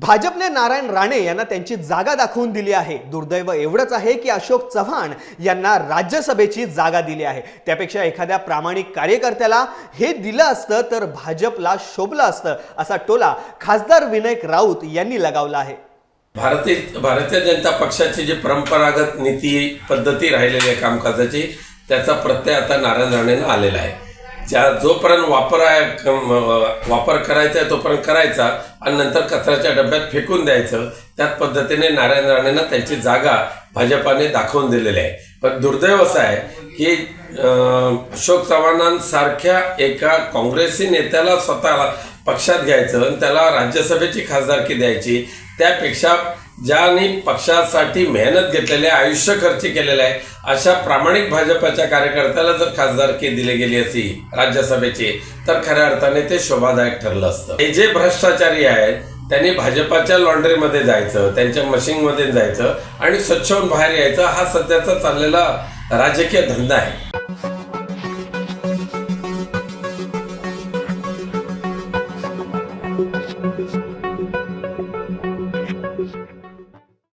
भाजपने नारायण राणे यांना त्यांची जागा दाखवून दिली आहे. दुर्दैव एवढंच आहे की अशोक चव्हाण यांना राज्यसभेची जागा दिली आहे. त्यापेक्षा एखाद्या प्रामाणिक कार्यकर्त्याला हे दिलं असतं तर भाजपला शोभलं असतं असा टोला खासदार विनायक राऊत यांनी लगावला आहे. भारतीय भारतीय जनता पक्षाची जी परंपरागत नीती पद्धती राहिलेली आहे कामकाजाची त्याचा प्रत्यय आता नारायण राणेनं आलेला आहे. ज्या जोपर्यंत वापर आहे वापर करायचा आहे तोपर्यंत करायचा. आणि नंतर कचऱ्याच्या डब्यात फेकून द्यायचं. त्याच पद्धतीने नारायण राणेंना त्यांची जागा भाजपाने दाखवून दिलेली आहे. पण दुर्दैव असं आहे की अशोक चव्हाणांसारख्या एका काँग्रेसी नेत्याला स्वतःला पक्षात घ्यायचं आणि त्याला राज्यसभेची खासदारकी द्यायची. त्यापेक्षा ज्यांनी पक्षासाठी मेहनत घेतलेली आहे आयुष्य खर्च केलेलं आहे अशा प्रामाणिक भाजपाच्या कार्यकर्त्याला जर खासदारकी दिली गेली असती राज्यसभेची तर खऱ्या अर्थाने ते शोभादायक ठरलं असतं. हे जे भ्रष्टाचारी आहेत त्यांनी भाजपाच्या लॉन्ड्रीमध्ये जायचं त्यांच्या मशीनमध्ये जायचं आणि स्वच्छ होऊन बाहेर यायचं हा सध्याचा चाललेला राजकीय धंदा आहे.